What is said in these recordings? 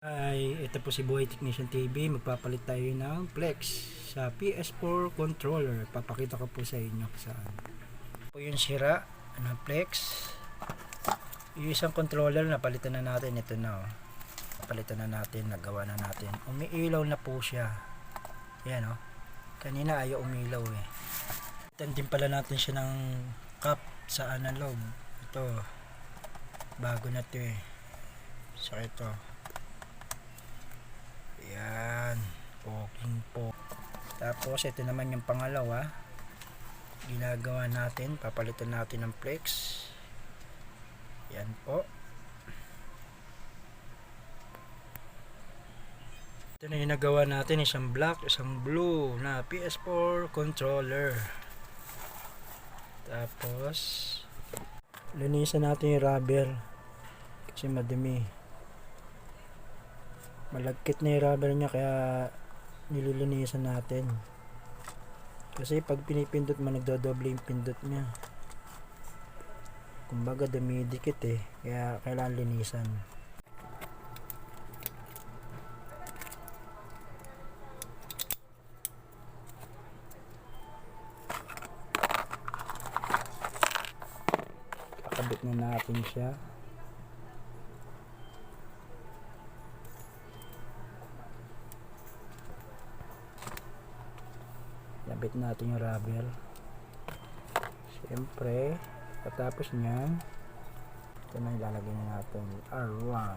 Ay, ito po si Buhay Technician TV. Magpapalit tayo ng Flex sa PS4 controller. Papakita ko po sa inyo saan. Po yung sira ng Flex. Yung isang controller na palitan na natin. Ito na oh. Palitan na natin. Nagawa na natin. Umiilaw na po siya. Yan oh. Kanina ayaw umilaw eh. Palitan din pala natin siya ng cup sa analog. Ito. Bago na to eh. So ito. Yan. Poking po. Tapos, ito naman yung pangalawa. Ginagawa natin. Papalitan natin ng flex. Yan po. Ito na yung nagawa natin. Isang black, isang blue na PS4 controller. Tapos, linisan natin yung rubber. Kasi madumi malagkit na yung rubber niya kaya nililinisan natin. Kasi pag pinipindot mo nagdodoble yung pindot niya. Kumbaga dumidikit eh. Kaya kailangan linisan. Kakabit na natin siya Labit natin yung rubber. Siyempre, katapos niyan, ito na ilalagay na natin R1.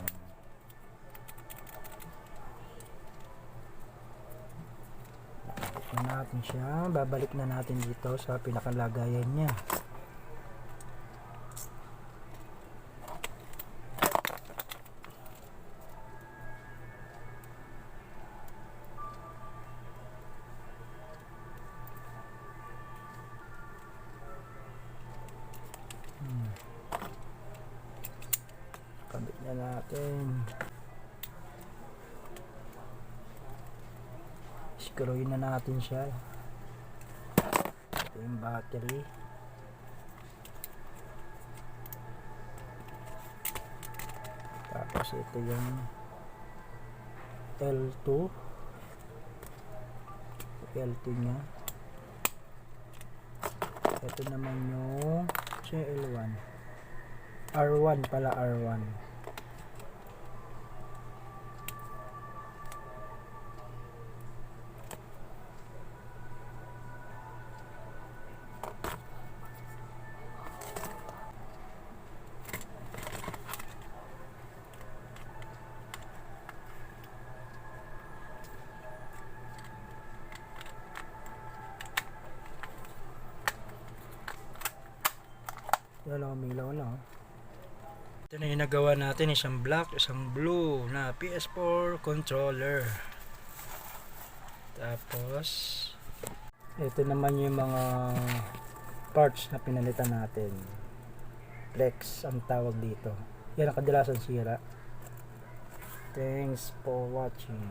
Ito natin siya. Babalik na natin dito sa pinakalagayan niya. Kabit na natin. Screwin na natin siya. Ito yung battery. Tapos ito yung L2. L2 niya. Ito naman yung siya L1. R1 pala R1. Wala umilaw na oh. Ito na yung nagawa natin, isang black, isang blue na PS4 controller. Tapos, ito naman yung mga parts na pinalitan natin. Flex ang tawag dito. Yan ang kadalasan sira. Thanks for watching.